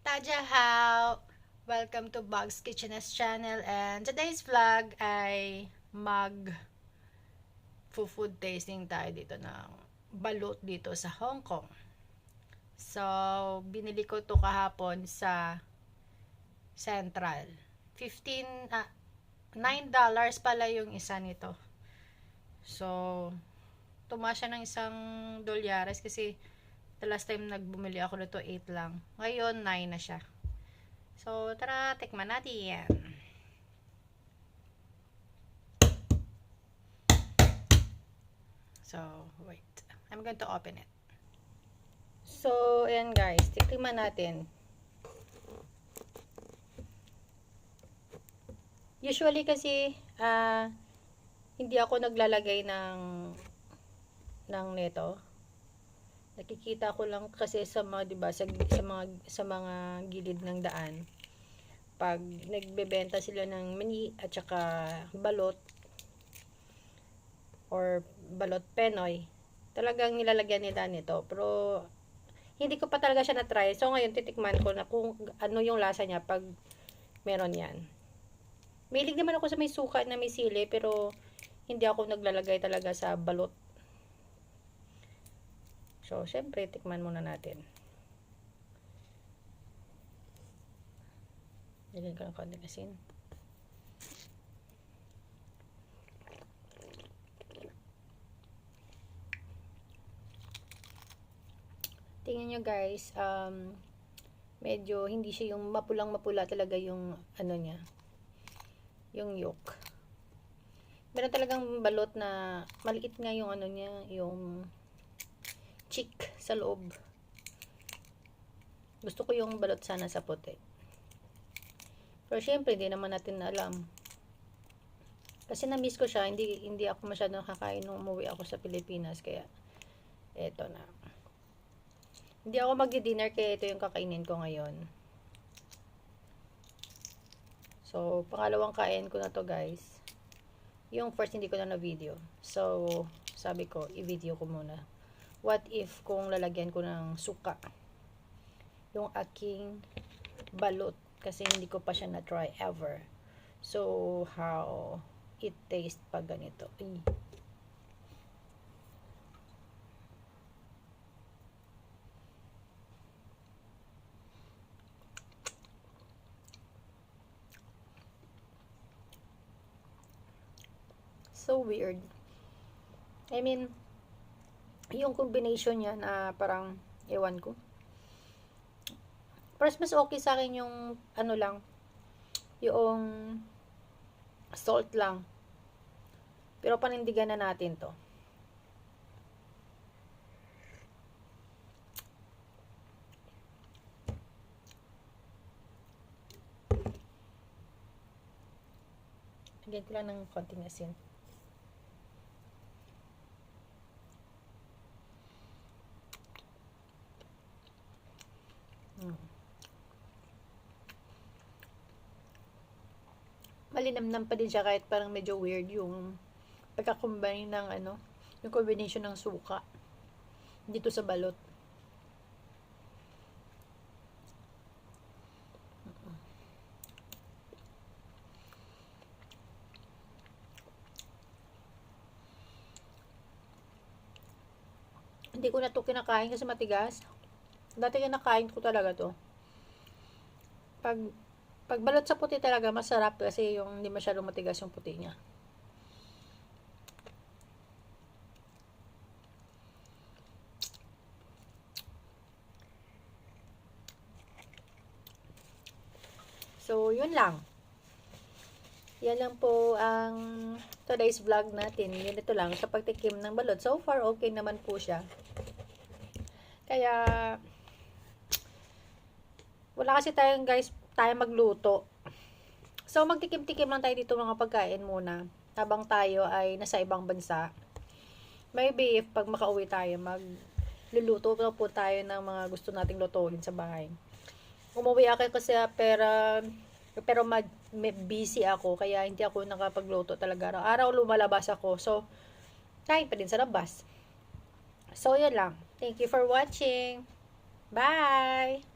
Tajahao! Welcome to Bugs Kitchenest channel and today's vlog ay mag food tasting tayo dito ng balut dito sa Hong Kong. So, binili ko to kahapon sa Central. 15 ah, 9 dollars pala yung isa nito. So, tumaas siya ng isang dolyares kasi the last time nagbumili ako nito 8 lang. Ngayon 9 na siya. So, tara, tikman natin yan. So, wait. I'm going to open it. So, ayan guys. Tikman natin. Usually kasi, ah, hindi ako naglalagay ng ng neto. Nakikita ko lang kasi sa mga 'di ba sa, sa mga sa mga gilid ng daan pag nagbebenta sila ng mani at saka balot or balot penoy talagang nilalagyan nila nito. Pero hindi ko pa talaga siya na-try. So ngayon titikman ko na kung ano yung lasa niya pag meron yan. Mahilig naman ako sa may suka na may sili pero hindi ako naglalagay talaga sa balot So, syempre, tikman muna natin. Lagyan ko ng konting asin. Tingnan nyo guys, um, medyo hindi siya yung mapulang mapula talaga yung ano niya, yung yolk. Meron talagang balot na maliit nga yung ano niya, yung chick sa loob. Gusto ko yung balot sana sa puti. Pero syempre, hindi naman natin alam. Kasi na-miss ko siya, hindi, hindi ako masyadong kakain nung umuwi ako sa Pilipinas. Kaya, eto na. Hindi ako magdi-dinner kaya ito yung kakainin ko ngayon. So, pangalawang kain ko na to guys. Yung first hindi ko na na-video. So, sabi ko, i-video ko muna what if kung lalagyan ko ng suka? Yung aking balot kasi hindi ko pa siya na-try ever. So how it taste pag ganito? Ay. so weird. I mean yung combination niya na parang ewan ko. First, mas okay sa akin yung ano lang, yung salt lang. Pero panindigan na natin to. Lagyan ko lang ng konting asin. Malinamnam pa din siya kahit parang medyo weird yung pagkakombine ng ano, yung combination ng suka dito sa balot. Hindi ko na to kinakain kasi matigas. Dati yung nakain ko talaga to. Pag, pag balot sa puti talaga, masarap kasi yung hindi masyadong matigas yung puti niya. So, yun lang. Yan lang po ang today's vlog natin. Yun ito lang sa pagtikim ng balot. So far, okay naman po siya. Kaya, wala kasi tayong guys, tayo magluto. So, magtikim-tikim lang tayo dito mga pagkain muna. Habang tayo ay nasa ibang bansa. Maybe, if pag makauwi tayo, magluluto na po tayo ng mga gusto nating lutuin sa bahay. Umuwi ako kasi pero pero mag, busy ako kaya hindi ako nakapagluto talaga araw-araw lumalabas ako so kain pa din sa labas so yun lang thank you for watching bye